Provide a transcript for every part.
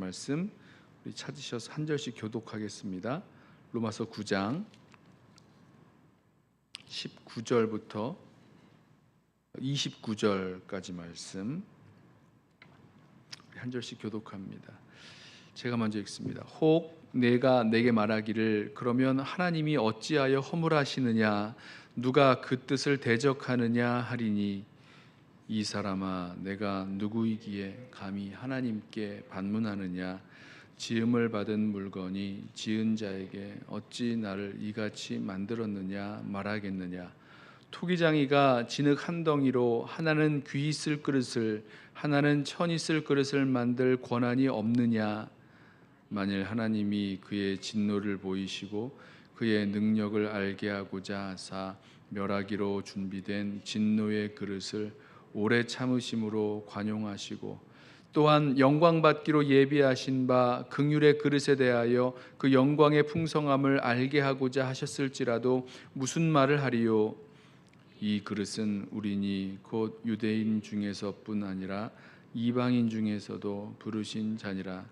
말씀 우리 찾으셔서 한 절씩 교독하겠습니다. 로마서 9장 19절부터 29절까지 말씀 한 절씩 교독합니다. 제가 먼저 읽습니다. 혹 내가 내게 말하기를 그러면 하나님이 어찌하여 허물하시느냐 누가 그 뜻을 대적하느냐 하리니 이 사람아 내가 누구이기에 감히 하나님께 반문하느냐? 지음을 받은 물건이 지은 자에게 어찌 나를 이같이 만들었느냐 말하겠느냐? 토기장이가 진흙 한 덩이로 하나는 귀 있을 그릇을 하나는 천 있을 그릇을 만들 권한이 없느냐? 만일 하나님이 그의 진노를 보이시고 그의 능력을 알게 하고자 하사 멸하기로 준비된 진노의 그릇을 오래 참으심으로 관용하시고 또한 영광 받기로 예비하신 바 긍휼의 그릇에 대하여 그 영광의 풍성함을 알게 하고자 하셨을지라도 무슨 말을 하리요? 이 그릇은 우리니 곧 유대인 중에서뿐 아니라 이방인 중에서도 부르신 자니라.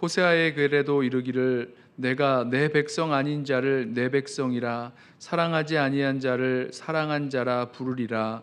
호세아의 글에도 이르기를 내가 내 백성 아닌 자를 내 백성이라 사랑하지 아니한 자를 사랑한 자라 부르리라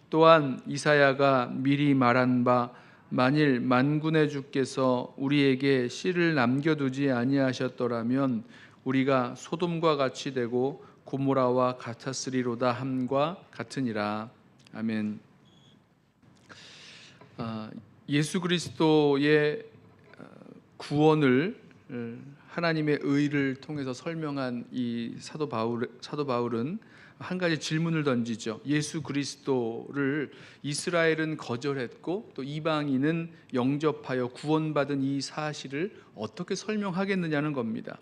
또한 이사야가 미리 말한 바 만일 만군의 주께서 우리에게 씨를 남겨두지 아니하셨더라면 우리가 소돔과 같이 되고 고모라와 같았으리로다 함과 같으니라 아멘. 아, 예수 그리스도의 어, 구원을 어, 하나님의 의를 통해서 설명한 이 사도 바울 사도 바울은 한 가지 질문을 던지죠. 예수 그리스도를 이스라엘은 거절했고 또 이방인은 영접하여 구원받은 이 사실을 어떻게 설명하겠느냐는 겁니다.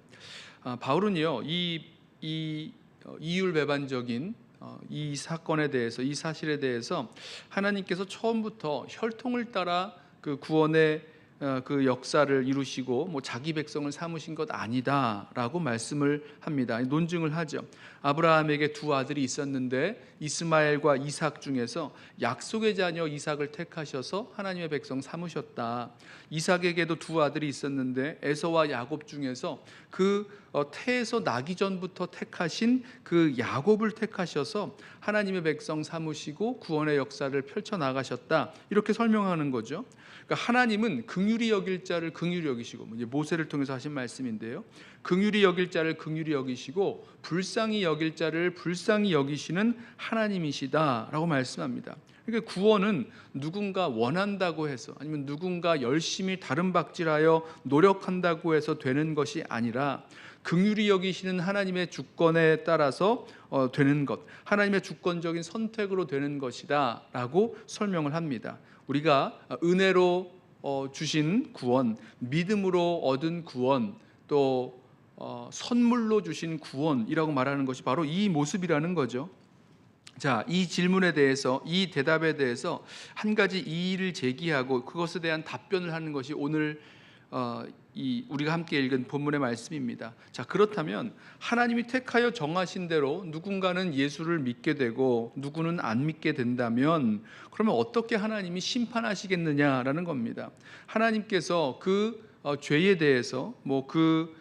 아, 바울은요 이, 이 어, 이율배반적인 어, 이 사건에 대해서 이 사실에 대해서 하나님께서 처음부터 혈통을 따라 그 구원의 어, 그 역사를 이루시고 뭐 자기 백성을 삼으신 것 아니다라고 말씀을 합니다. 논증을 하죠. 아브라함에게 두 아들이 있었는데 이스마엘과 이삭 중에서 약속의 자녀 이삭을 택하셔서 하나님의 백성 삼으셨다. 이삭에게도 두 아들이 있었는데 에서와 야곱 중에서 그 어, 태에서 나기 전부터 택하신 그 야곱을 택하셔서 하나님의 백성 삼으시고 구원의 역사를 펼쳐 나가셨다. 이렇게 설명하는 거죠. 그러니까 하나님은 긍휼히 여길 자를 긍휼히 여기시고 모세를 통해서 하신 말씀인데요. 긍휼히 여길 자를 긍휼히 여기시고 불쌍히 여길 자를 불쌍히 여기시는 하나님이시다라고 말씀합니다. 그러니까 구원은 누군가 원한다고 해서 아니면 누군가 열심히 다른 박질하여 노력한다고 해서 되는 것이 아니라 긍휼히 여기시는 하나님의 주권에 따라서 어, 되는 것, 하나님의 주권적인 선택으로 되는 것이다라고 설명을 합니다. 우리가 은혜로 어, 주신 구원, 믿음으로 얻은 구원, 또 어, 선물로 주신 구원이라고 말하는 것이 바로 이 모습이라는 거죠. 자, 이 질문에 대해서 이 대답에 대해서 한 가지 이의를 제기하고 그것에 대한 답변을 하는 것이 오늘 어, 이 우리가 함께 읽은 본문의 말씀입니다. 자, 그렇다면 하나님이 택하여 정하신 대로 누군가는 예수를 믿게 되고 누구는 안 믿게 된다면 그러면 어떻게 하나님이 심판하시겠느냐라는 겁니다. 하나님께서 그 어, 죄에 대해서 뭐그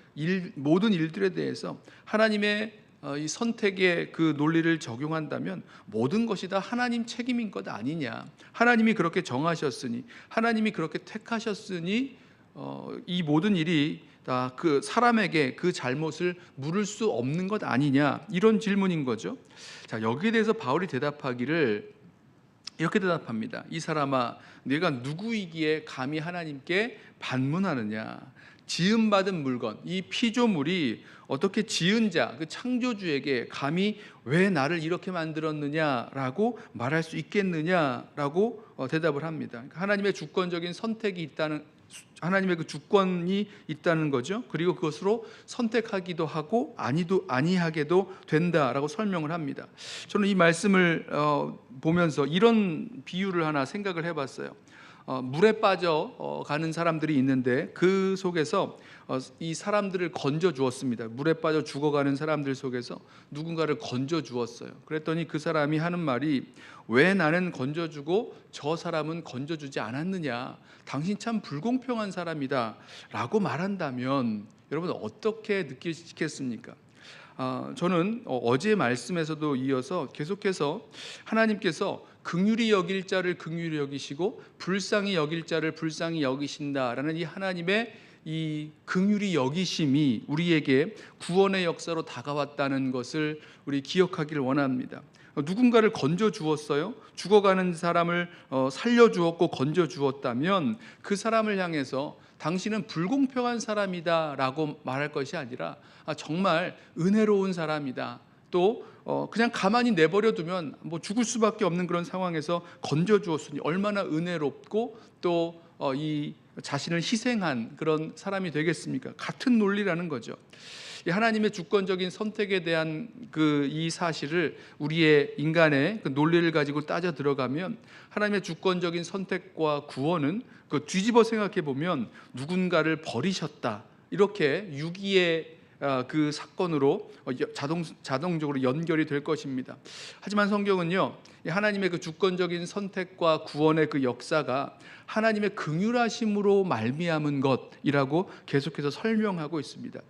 모든 일들에 대해서 하나님의 어, 이 선택의 그 논리를 적용한다면 모든 것이 다 하나님 책임인 것 아니냐? 하나님이 그렇게 정하셨으니 하나님이 그렇게 택하셨으니 어, 이 모든 일이 다 그 사람에게 그 잘못을 물을 수 없는 것 아니냐 이런 질문인 거죠. 자 여기에 대해서 바울이 대답하기를 이렇게 대답합니다. 이 사람아, 내가 누구이기에 감히 하나님께 반문하느냐? 지음받은 물건, 이 피조물이 어떻게 지은 자, 그 창조주에게 감히 왜 나를 이렇게 만들었느냐라고 말할 수 있겠느냐라고 어, 대답을 합니다. 그러니까 하나님의 주권적인 선택이 있다는 하나님의 그 주권이 있다는 거죠. 그리고 그것으로 선택하기도 하고 아니도 아니하게도 된다라고 설명을 합니다. 저는 이 말씀을 어, 보면서 이런 비유를 하나 생각을 해봤어요. 어, 물에 빠져 어, 가는 사람들이 있는데 그 속에서 어, 이 사람들을 건져 주었습니다. 물에 빠져 죽어가는 사람들 속에서 누군가를 건져 주었어요. 그랬더니 그 사람이 하는 말이 왜 나는 건져 주고 저 사람은 건져 주지 않았느냐? 당신 참 불공평한 사람이다라고 말한다면 여러분 어떻게 느끼시겠습니까? 아, 저는 어, 어제 말씀에서도 이어서 계속해서 하나님께서 긍휼히 여길 자를 긍휼히 여기시고 불쌍히 여길 자를 불쌍히 여기신다라는 이 하나님의 이 긍휼히 여기심이 우리에게 구원의 역사로 다가왔다는 것을 우리 기억하기를 원합니다. 어, 누군가를 건져 주었어요. 죽어가는 사람을 어, 살려 주었고 건져 주었다면 그 사람을 향해서 당신은 불공평한 사람이다라고 말할 것이 아니라 아, 정말 은혜로운 사람이다. 또 어, 그냥 가만히 내버려 두면 뭐 죽을 수밖에 없는 그런 상황에서 건져 주었으니 얼마나 은혜롭고 또 어, 이 자신을 희생한 그런 사람이 되겠습니까? 같은 논리라는 거죠. 이 하나님의 주권적인 선택에 대한 그 이 사실을 우리의 인간의 그 논리를 가지고 따져 들어가면 하나님의 주권적인 선택과 구원은 그 뒤집어 생각해 보면 누군가를 버리셨다 이렇게 유기의 아, 그 사건으로 어, 여- 자동 자동적으로 연결이 될 것입니다. 하지만 성경은요 이 하나님의 그 주권적인 선택과 구원의 그 역사가 하나님의 긍휼하심으로 말미암은 것이라고 계속해서 설명하고 있습니다.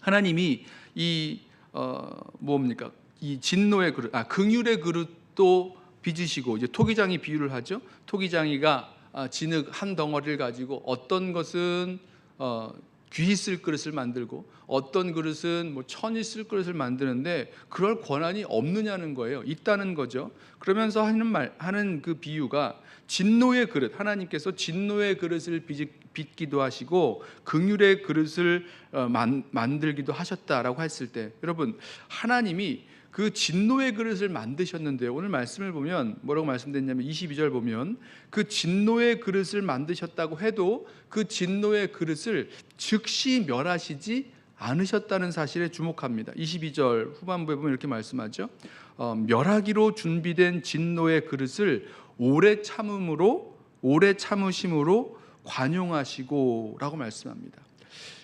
하나님이 이 어, 뭡니까 이 진노의 그릇, 아 긍휼의 그릇도 빚으시고 이제 토기장이 비유를 하죠. 토기장이가 아, 진흙 한 덩어리를 가지고 어떤 것은 어, 귀히 쓸 그릇을 만들고 어떤 그릇은 뭐 천이 쓸 그릇을 만드는데 그럴 권한이 없느냐는 거예요. 있다는 거죠. 그러면서 하는 말 하는 그 비유가 진노의 그릇 하나님께서 진노의 그릇을 빚, 빚기도 하시고 긍휼의 그릇을 어, 만, 만들기도 하셨다라고 했을 때 여러분 하나님이 그 진노의 그릇을 만드셨는데요. 오늘 말씀을 보면 뭐라고 말씀드렸냐면 22절 보면 그 진노의 그릇을 만드셨다고 해도 그 진노의 그릇을 즉시 멸하시지 않으셨다는 사실에 주목합니다. 22절 후반부에 보면 이렇게 말씀하죠. 어, 멸하기로 준비된 진노의 그릇을 오래 참음으로 오래 참으심으로 관용하시고라고 말씀합니다.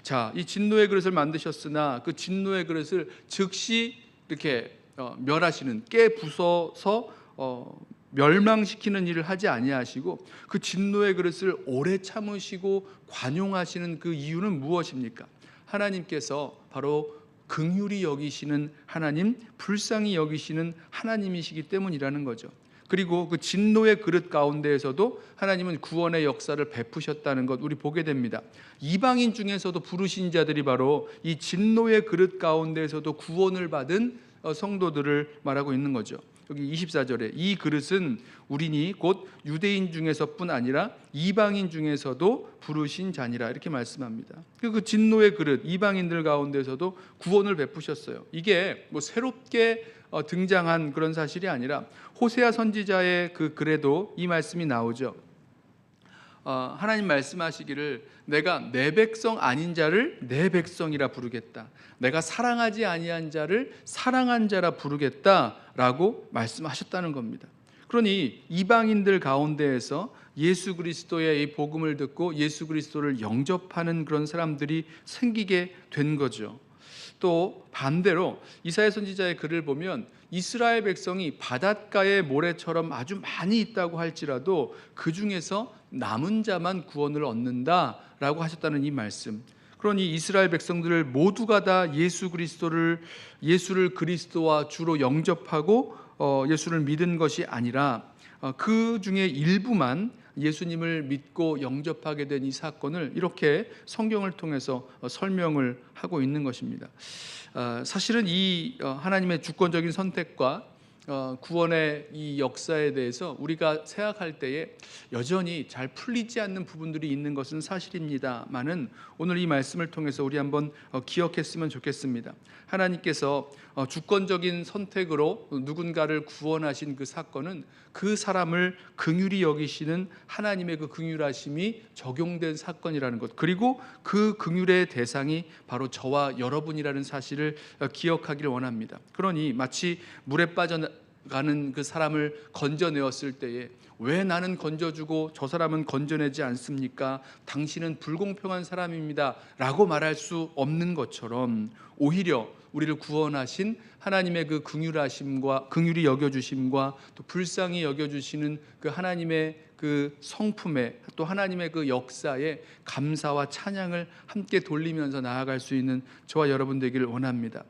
자, 이 진노의 그릇을 만드셨으나 그 진노의 그릇을 즉시 이렇게 어, 멸하시는 깨 부숴서 어, 멸망시키는 일을 하지 아니하시고 그 진노의 그릇을 오래 참으시고 관용하시는 그 이유는 무엇입니까? 하나님께서 바로 긍휼히 여기시는 하나님, 불쌍히 여기시는 하나님이시기 때문이라는 거죠. 그리고 그 진노의 그릇 가운데에서도 하나님은 구원의 역사를 베푸셨다는 것 우리 보게 됩니다. 이방인 중에서도 부르신 자들이 바로 이 진노의 그릇 가운데에서도 구원을 받은 어, 성도들을 말하고 있는 거죠. 여기 24절에 이 그릇은 우리니 곧 유대인 중에서뿐 아니라 이방인 중에서도 부르신 자니라 이렇게 말씀합니다. 그 진노의 그릇 이방인들 가운데서도 구원을 베푸셨어요. 이게 뭐 새롭게 어, 등장한 그런 사실이 아니라 호세아 선지자의 그 글에도 이 말씀이 나오죠. 어, 하나님 말씀하시기를 내가 내 백성 아닌 자를 내 백성이라 부르겠다. 내가 사랑하지 아니한 자를 사랑한 자라 부르겠다라고 말씀하셨다는 겁니다. 그러니 이방인들 가운데에서 예수 그리스도의 이 복음을 듣고 예수 그리스도를 영접하는 그런 사람들이 생기게 된 거죠. 또 반대로 이사야 선지자의 글을 보면 이스라엘 백성이 바닷가의 모래처럼 아주 많이 있다고 할지라도 그 중에서 남은 자만 구원을 얻는다라고 하셨다는 이 말씀. 그러니 이스라엘 백성들을 모두가 다 예수 그리스도를 예수를 그리스도와 주로 영접하고 어, 예수를 믿은 것이 아니라 어, 그 중에 일부만 예수님을 믿고 영접하게 된 이 사건을 이렇게 성경을 통해서 어, 설명을 하고 있는 것입니다. 어, 사실은 이 어, 하나님의 주권적인 선택과 어, 구원의 이 역사에 대해서 우리가 생각할 때에 여전히 잘 풀리지 않는 부분들이 있는 것은 사실입니다만은 오늘 이 말씀을 통해서 우리 한번 어, 기억했으면 좋겠습니다. 하나님께서 어, 주권적인 선택으로 누군가를 구원하신 그 사건은 그 사람을 긍휼히 여기시는 하나님의 그 긍휼하심이 적용된 사건이라는 것 그리고 그 긍휼의 대상이 바로 저와 여러분이라는 사실을 어, 기억하기를 원합니다. 그러니 마치 물에 빠져 가는 그 사람을 건져내었을 때에 왜 나는 건져주고 저 사람은 건져내지 않습니까? 당신은 불공평한 사람입니다 라고 말할 수 없는 것처럼 오히려 우리를 구원하신 하나님의 그 긍휼하심과 긍휼히 여겨 주심과 또 불쌍히 여겨 주시는 그 하나님의 그 성품에 또 하나님의 그 역사에 감사와 찬양을 함께 돌리면서 나아갈 수 있는 저와 여러분 되기를 원합니다.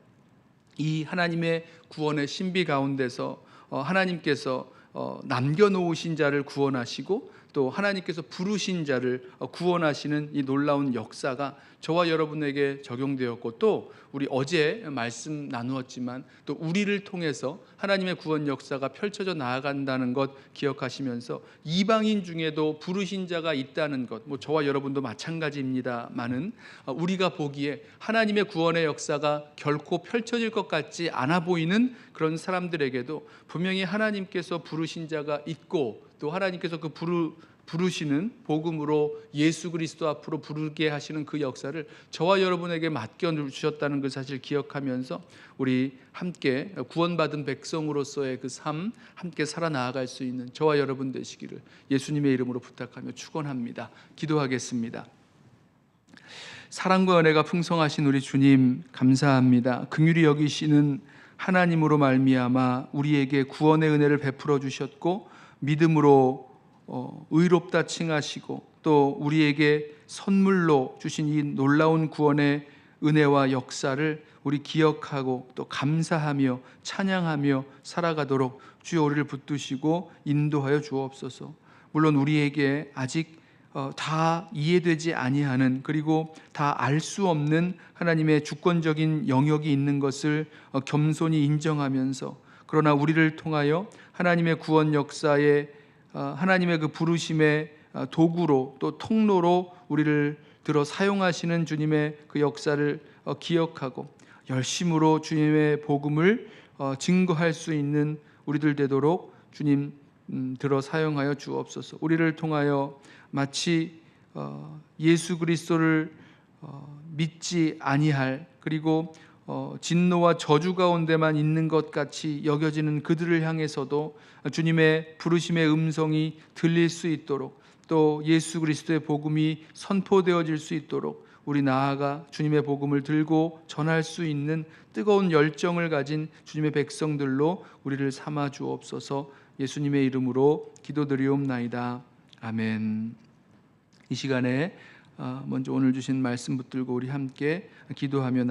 이 하나님의 구원의 신비 가운데서 어, 하나님께서 어, 남겨놓으신 자를 구원하시고 또 하나님께서 부르신 자를 어, 구원하시는 이 놀라운 역사가 저와 여러분에게 적용되었고 또 우리 어제 말씀 나누었지만 또 우리를 통해서 하나님의 구원 역사가 펼쳐져 나아간다는 것 기억하시면서 이방인 중에도 부르신 자가 있다는 것, 뭐 저와 여러분도 마찬가지입니다만은 어, 우리가 보기에 하나님의 구원의 역사가 결코 펼쳐질 것 같지 않아 보이는 그런 사람들에게도 분명히 하나님께서 부르신 자가 있고 또 하나님께서 그 부르 부르시는 복음으로 예수 그리스도 앞으로 부르게 하시는 그 역사를 저와 여러분에게 맡겨 주셨다는 그 사실 기억하면서 우리 함께 구원받은 백성으로서의 그 삶 함께 살아 나아갈 수 있는 저와 여러분 되시기를 예수님의 이름으로 부탁하며 축원합니다. 기도하겠습니다. 사랑과 은혜가 풍성하신 우리 주님 감사합니다. 긍휼히 여기시는 하나님으로 말미암아 우리에게 구원의 은혜를 베풀어 주셨고 믿음으로 어, 의롭다 칭하시고 또 우리에게 선물로 주신 이 놀라운 구원의 은혜와 역사를 우리 기억하고 또 감사하며 찬양하며 살아가도록 주여 우리를 붙드시고 인도하여 주옵소서. 물론 우리에게 아직 어, 다 이해되지 아니하는 그리고 다 알 수 없는 하나님의 주권적인 영역이 있는 것을 어, 겸손히 인정하면서 그러나 우리를 통하여 하나님의 구원 역사에 어, 하나님의 그 부르심의 어, 도구로 또 통로로 우리를 들어 사용하시는 주님의 그 역사를 어, 기억하고 열심으로 주님의 복음을 어, 증거할 수 있는 우리들 되도록 주님 음, 들어 사용하여 주옵소서. 우리를 통하여 마치 어, 예수 그리스도를 어, 믿지 아니할 그리고 어, 진노와 저주 가운데만 있는 것 같이 여겨지는 그들을 향해서도 주님의 부르심의 음성이 들릴 수 있도록 또 예수 그리스도의 복음이 선포되어질 수 있도록 우리 나아가 주님의 복음을 들고 전할 수 있는 뜨거운 열정을 가진 주님의 백성들로 우리를 삼아 주옵소서 예수님의 이름으로 기도드리옵나이다. 아멘. 이 시간에 어, 먼저 오늘 주신 말씀 붙들고 우리 함께 기도하며 나